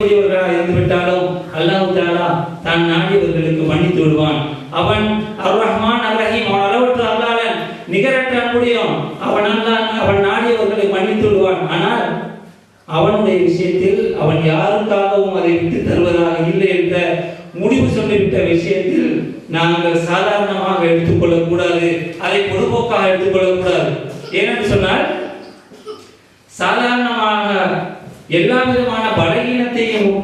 கூடியவர்களாக இருந்து தாலா தான் நாடியவர்களுக்கு மன்னித்து விடுவான். அவன் அர் ரஹ்மான் அர் ரஹீம் அவன் அளவற்ற அல்லாளன் நிகரற்ற முடியும் அவன் அல்லாஹ் அவன் நாடியவர்களை மன்னித்து விடுவான். ஆனால் அவனுடைய விஷயத்தில் அவன் யாருக்காகவும் அதை விட்டு தருவதாக இல்லை என்ற முடிவு சொல்லிவிட்ட விஷயத்தில் நாங்கள் சாதாரணமாக எடுத்துக்கொள்ளக்கூடாது அதை பொதுப்போக்காக எடுத்துக்கொள்ளக்கூடாது ஏனென்று சொன்னால் சாதாரணமாக எல்லா விதமான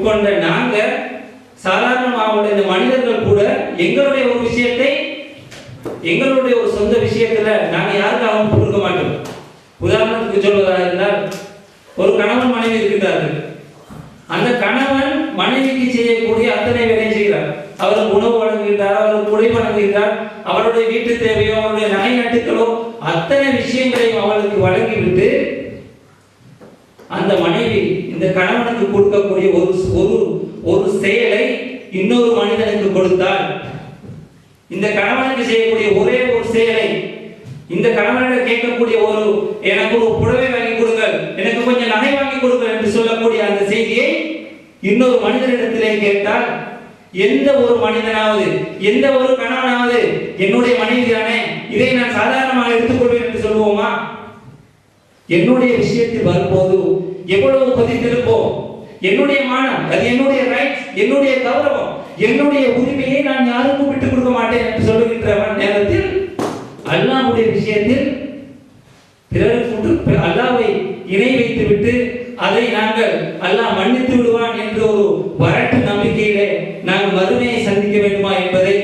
உட்கொண்ட நாங்க சாதாரணமாக இந்த மனிதர்கள் கூட எங்களுடைய ஒரு விஷயத்தை எங்களுடைய ஒரு சொந்த விஷயத்துல நாங்க யாருக்காகவும் கொடுக்க மாட்டோம். உதாரணத்துக்கு சொல்வதாக இருந்தால் ஒரு கணவன் மனைவி இருக்கிறார்கள் அந்த கணவன் மனைவிக்கு செய்யக்கூடிய அத்தனை வேலையை செய்கிறார். அவருக்கு உணவு வழங்குகின்றார் அவருக்கு உடை வழங்குகின்றார் அவருடைய வீட்டு தேவையோ அவருடைய நகை நட்டுக்களோ அத்தனை விஷயங்களையும் அவளுக்கு வழங்கிவிட்டு அந்த மனைவி இந்த கணவனுக்கு கொடுக்கக்கூடிய ஒரு ஒரு ஒரு செயலை ஒரு மனிதனுக்கு கொடுத்தால் இந்த கணவனுக்கு செய்யக்கூடிய ஒரே ஒரு செயலை இந்த கணவனிடம் கேட்கக்கூடிய ஒரு எனக்கு ஒரு புடவை வாங்கி கொடுங்கள் எனக்கு கொஞ்சம் நகை வாங்கி கொடுங்கள் என்று சொல்லக்கூடிய அந்த செய்தியை இன்னொரு மனிதனிடத்திலே கேட்டால் எந்த ஒரு மனிதனாவது எந்த ஒரு கணவனாவது என்னுடைய மனைவி தானே இதை நான் சாதாரணமாக எடுத்துக்கொள்வேன் என்று சொல்லுவோமா? என்னுடைய விஷயத்தில் வரும்போது எவ்வளவு பதித்திருப்போம்? என்னுடைய மானம் அது என்னுடைய ரைட் என்னுடைய கௌரவம் என்னுடைய உரிமையை நான் யாருக்கும் விட்டுக் கொடுக்க மாட்டேன் என்று சொல்லுகின்ற நேரத்தில் அல்லாஹ்வுடைய விஷயத்தில் பிறருக்கு அல்லாவை இணை வைத்து விட்டு அதை நாங்கள் அல்லாஹ் மன்னித்து விடுவான் என்ற ஒரு வரட்டு நம்பிக்கையிலே நாங்கள் வறுமையை சந்திக்க வேண்டுமா என்பதை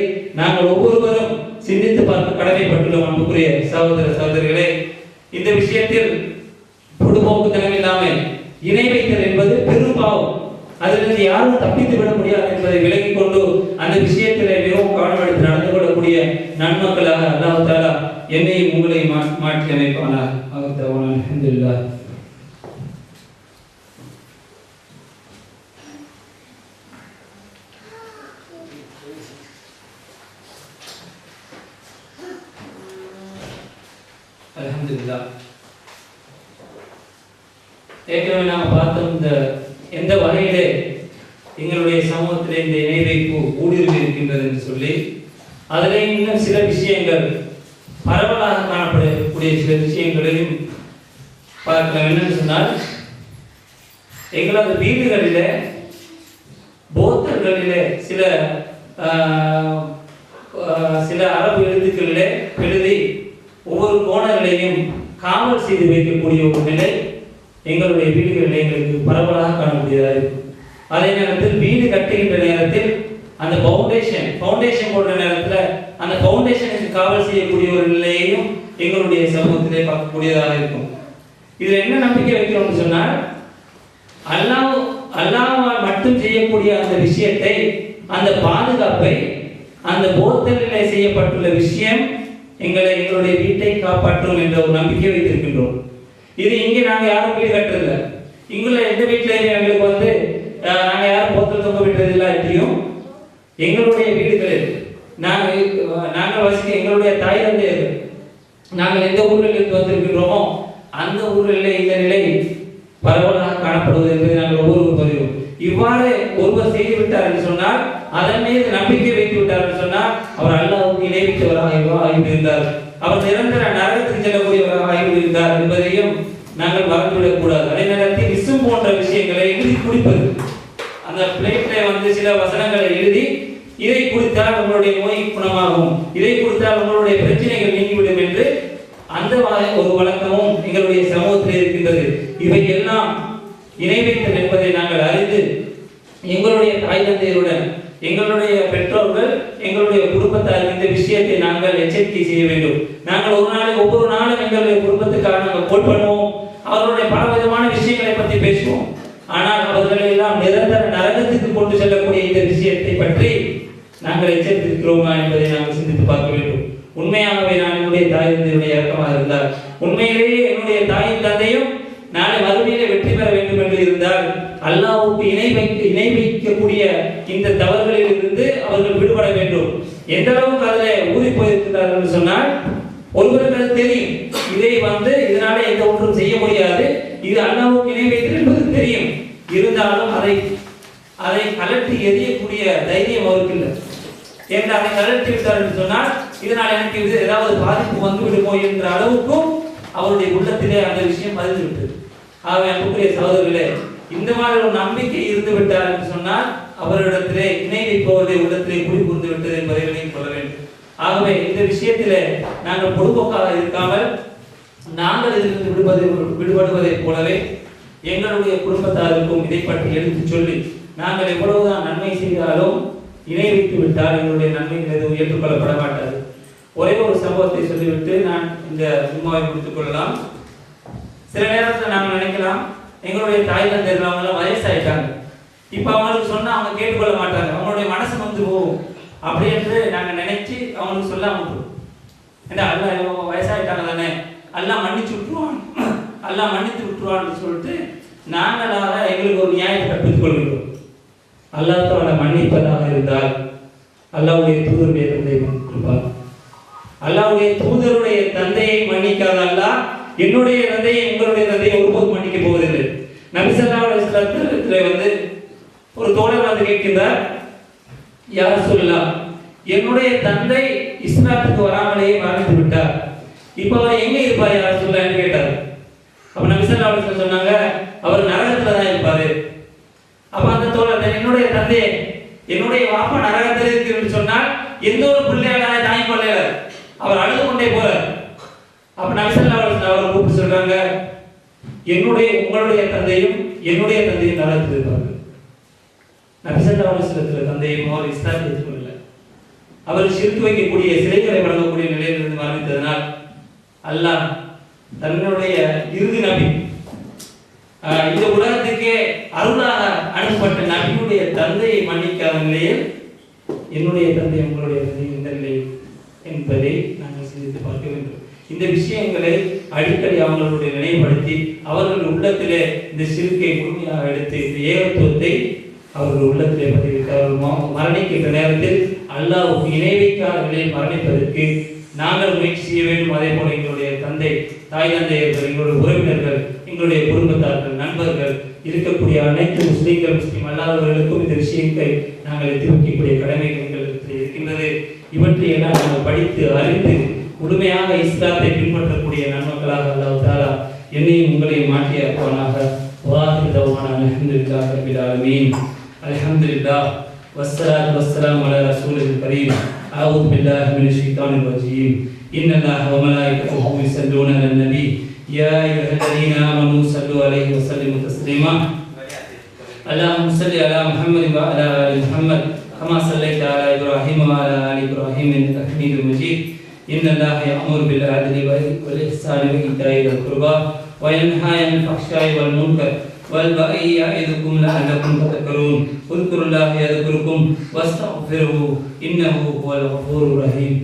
நாங்கள் ஒவ்வொருவரும் சிந்தித்து பார்க்க கடமைப்பட்டுள்ளோம் அன்புக்குரிய சகோதர சகோதரிகளே. இந்த விஷயத்தில் பொதுபோக்குத்தனம் இல்லாமல் இணை வைத்தல் என்பது பெரும் பாவம். அதிலிருந்து யாரும் தப்பித்து விட முடியாது என்பதை விலகிக் கொண்டு அந்த விஷயத்திலே மிகவும் கவனம் எடுத்து நடந்து கொள்ளக்கூடிய நன்மக்களாக அல்லாஹ் தாலா என்னையும் உங்களையும் மா- மாற்றி அமைப்பானார் அகத்தவன் அல்ஹம்துலில்லாஹ் ஏற்கனவே நாம் பார்த்தோம் இந்த எந்த வகையிலே எங்களுடைய சமூகத்திலே இந்த இணை வைப்பு ஊடுருவி இருக்கின்றது என்று சொல்லி அதிலே இன்னும் சில விஷயங்கள் பரவலாக காணப்படக்கூடிய சில விஷயங்களையும் பார்க்கலாம். என்னன்னு சொன்னால் எங்களது வீடுகளிலே போத்தர்களிலே சில சில அரபு எழுத்துக்களிலே எழுதி ஒவ்வொரு கோணங்களையும் காவல் செய்து வைக்கக்கூடிய ஒரு நிலை எங்களுடைய வீடுகளில் எங்களுக்கு பரவலாக காணக்கூடியதாக இருக்கும் அதே நேரத்தில் வீடு கட்டுகின்ற நேரத்தில் அந்த ஃபவுண்டேஷன் ஃபவுண்டேஷன் போடுற நேரத்தில் அந்த ஃபவுண்டேஷனுக்கு காவல் செய்யக்கூடிய ஒரு நிலையையும் எங்களுடைய சமூகத்திலே பார்க்கக்கூடியதாக இருக்கும். இதில் என்ன நம்பிக்கை வைக்கிறோம்னு சொன்னால் அல்லாஹ் அல்லாஹால் மட்டும் செய்யக்கூடிய அந்த விஷயத்தை அந்த பாதுகாப்பை அந்த போத்தலிலே செய்யப்பட்டுள்ள விஷயம் எங்களை எங்களுடைய வீட்டை காப்பாற்றும் என்ற ஒரு நம்பிக்கை வைத்திருக்கின்றோம். இது இங்கே நாங்கள் யாரும் வீடு கட்டுறதில்ல. இங்குள்ள எந்த வீட்டிலையும் எங்களுக்கு வந்து நாங்கள் நாங்க யாரும் போத்தல் தொங்க விட்டது எப்படியும் எங்களுடைய வீடுகள் நாங்கள் நாங்கள் வசிக்க எங்களுடைய தாய் வந்து நாங்கள் எந்த ஊரில் இருந்து வந்திருக்கின்றோமோ அந்த ஊரில் இந்த நிலை பரவலாக காணப்படுவது என்பதை நாங்கள் ஒவ்வொரு பதிவோம் இவ்வாறு ஒருவர் செய்து விட்டார் என்று சொன்னால் அதன் மீது நம்பிக்கை வைத்து விட்டார் என்று சொன்னால் அவர் அல்லாவுக்கு இணைவித்தவராக இருந்தார். அவர் நிரந்தர நரகத்துக்கு செல்லக்கூடியவராக ஆகிவிடுகிறார் என்பதையும் நாங்கள் மறந்துவிடக் கூடாது அதே நேரத்தில் விசும் போன்ற விஷயங்களை எழுதி குடிப்பது. அந்த பிளேட்ல வந்து சில வசனங்களை எழுதி இதை குடித்தால் உங்களுடைய நோய் குணமாகும். இதை குடித்தால் உங்களுடைய பிரச்சனைகள் நீங்கிவிடும் என்று அந்த வ- ஒரு வழக்கமும் எங்களுடைய சமூகத்தில் இருக்கின்றது. இவை எல்லாம் இணை வைத்தல் என்பதை நாங்கள் அறிந்து எங்களுடைய தாய் தந்தையருடன் எங்களுடைய பெற்றோர்கள் எங்களுடைய குடும்பத்தார் இந்த விஷயத்தை நாங்கள் எச்சரிக்கை செய்ய வேண்டும். நாங்கள் ஒரு நாளை ஒவ்வொரு நாளும் எங்களுடைய குடும்பத்துக்காக நாங்கள் கோட் பண்ணுவோம். அவர்களுடைய பல விதமான விஷயங்களை பற்றி பேசுவோம். ஆனால் அவர்களை எல்லாம் நிரந்தர நரகத்துக்கு கொண்டு செல்லக்கூடிய இந்த விஷயத்தை பற்றி நாங்கள் எச்சரித்திருக்கிறோமா என்பதை நாங்கள் சிந்தித்து பார்க்க வேண்டும். உண்மையாகவே நான் என்னுடைய தாய் தந்தையுடைய இறக்கமாக இருந்தார் உண்மையிலேயே என்னுடைய தாயும் தந்தையும் நாளை மறுமையிலே வெற்றி பெற வேண்டும் என்று இருந்தால் அல்லாவுக்கு இணை வைக்க இணை வைக்கக்கூடிய இந்த தவறுகளில் இருந்து அவர்கள் விடுபட வேண்டும். எந்த அளவுக்கு அதில் ஊறி போயிருக்கிறார்கள் என்று சொன்னால் ஒருவருக்கு அது தெரியும். இதை வந்து இதனால எந்த ஒன்றும் செய்ய முடியாது. இது அல்லாவுக்கு இணை வைத்தல் என்பது தெரியும். இருந்தாலும் அதை அதை கலட்டி எரியக்கூடிய தைரியம் அவருக்கு இல்லை. என்று அதை கலட்டி விட்டார் என்று சொன்னால் இதனால் எனக்கு இது ஏதாவது பாதிப்பு வந்து விடுமோ என்ற அளவுக்கும் அவருடைய உள்ளத்திலே அந்த விஷயம் பதிந்து விட்டது ஆகவே அன்புக்குரிய சகோதரர்களே இந்த மாதிரி ஒரு நம்பிக்கை இருந்து விட்டார் என்று சொன்னால் அவரிடத்திலே இணை வைப்பவருடைய உள்ளத்திலே குடிபுரிந்து விட்டது என்பதை சொல்ல கொள்ள வேண்டும். ஆகவே இந்த விஷயத்திலே நாங்கள் பொதுபோக்காக இருக்காமல் நாங்கள் இதிலிருந்து விடுவதை விடுபடுவதைப் போலவே எங்களுடைய குடும்பத்தாருக்கும் இதை பற்றி எடுத்து சொல்லி நாங்கள் எவ்வளவுதான் நன்மை செய்தாலும் இணை வைத்து விட்டால் எங்களுடைய நன்மைகள் எதுவும் ஏற்றுக்கொள்ளப்பட மாட்டாது. ஒரே ஒரு சம்பவத்தை சொல்லிவிட்டு நான் இந்த சும்மாவை முடித்துக் கொள்ளலாம். சில நேரத்தில் நாங்கள் நினைக்கலாம் எங்களுடைய தாய் தந்தைகள் அவங்களாம் வயசாயிட்டாங்க. இப்போ அவங்களுக்கு சொன்னா அவங்க கேட்டுக்கொள்ள மாட்டாங்க. அவங்களுடைய மனசு வந்து போகும். அப்படி என்று நாங்கள் நினைச்சு அவங்களுக்கு சொல்லாம விட்டுருவோம். ஏன்னா வயசாயிட்டாங்க தானே? எல்லாம் மன்னிச்சு விட்டுருவான். எல்லாம் மன்னித்து விட்டுருவான்னு சொல்லிட்டு நாங்களாக எங்களுக்கு ஒரு நியாயத்தை கற்பித்துக் கொள்கிறோம் அல்லாத்தவனை மன்னிப்பதாக இருந்தால் அல்லாவுடைய தூதருடைய தந்தை மன்னித்திருப்பார் அல்லாவுடைய தூதருடைய தந்தையை மன்னிக்காத அல்லா என்னுடைய தந்தையை உங்களுடைய தந்தையை ஒருபோது மன்னிக்க போவதில்லை. நபிசல்லா அலுவலத்துல வந்து ஒரு தோழர் வந்து கேட்கின்றார் யார் சொல்லலாம் என்னுடைய தந்தை இஸ்லாத்துக்கு வராமலேயே மரணித்து விட்டார். இப்போ அவர் எங்கே இருப்பார் யார் சொல்லலாம்னு கேட்டார். அப்போ நபிசல்லா சொன்னாங்க அவர் நரகத்தில் தான் இருப்பார். அப்போ அந்த தோழர் என்னுடைய தந்தை என்னுடைய வாப்பா நரகத்தில் இருக்கிறன்னு சொன்னால் எந்த ஒரு பிள்ளையால தாய் கொள்ளையில அவர் அழுது கொண்டே போறார் அப்ப நபிசல்லா அவர் கூப்பிட்டு சொல்றாங்க என்னுடைய உங்களுடைய தந்தையும் என்னுடைய தந்தையும் நரகத்தில் இருப்பார்கள் நபிசல்லா அவசரத்துல தந்தையும் அவர் இஸ்லாத்தை ஏற்றுக்கொள்ளல அவர் சிரித்து வைக்கக்கூடிய சிலைகளை வழங்கக்கூடிய நிலையிலிருந்து மரணித்ததனால் அல்லாஹ் தன்னுடைய இறுதி நபி இந்த உலகத்துக்கே அருளாக அனுப்பப்பட்ட நபியுடைய தந்தையை மன்னிக்காத நிலையில் என்னுடைய தந்தை உங்களுடைய தந்தை இந்த நிலையில்? என்பதை நாங்கள் சிந்தித்து பார்க்க வேண்டும். இந்த விஷயங்களை அடிக்கடி அவர்களுடைய நினைவுபடுத்தி அவர்கள் உள்ளத்திலே இந்த சிறுக்கை முழுமையாக எடுத்து இந்த ஏகத்துவத்தை அவர்கள் உள்ளத்திலே பதிவிட்டு அவர்கள் மரணிக்கின்ற நேரத்தில் அல்லாஹ் இணை மரணிப்பதற்கு நாங்கள் முயற்சி செய்ய வேண்டும். அதே போல எங்களுடைய தந்தை தாய் தந்தையர்கள் எங்களுடைய உறவினர்கள் எங்களுடைய குடும்பத்தார்கள் நண்பர்கள் இருக்கக்கூடிய அனைத்து முஸ்லீம்கள் முஸ்லீம் அல்லாதவர்களுக்கும் இந்த விஷயத்தை நாங்கள் எதிர்க்கக்கூடிய கடமைகள். இருக்கின்றது இவற்றை எல்லாம் நாங்கள் படித்து அறிந்து முழுமையாக இஸ்லாத்தை பின்பற்றக்கூடிய நன்மக்களாக அல்லாஹ் தாலா என்னையும் உங்களையும் மாற்றி அர்ப்பனாக வாஹிர் தவான அல்ஹம்துலில்லாஹ் ரபில் ஆலமீன் அல்ஹம்துலில்லாஹ் والصلاة والسلام على رسوله الكريم أعوذ بالله من الشيطان الرجيم إن الله وملائكته يصلون على النبي يا أيها الذين آمنوا صلوا عليه وسلموا تسليما اللهم صل على محمد وعلى آل محمد كما صليت على إبراهيم وعلى آل إبراهيم إنك حميد مجيد. إن الله يأمر بالعدل والإحسان وإيتاء القربى وينهى عن الفحشاء والمنكر والبغي يعظكم لعلكم تذكرون. اذكروا الله يذكركم واستغفروه إنه هو الغفور الرحيم.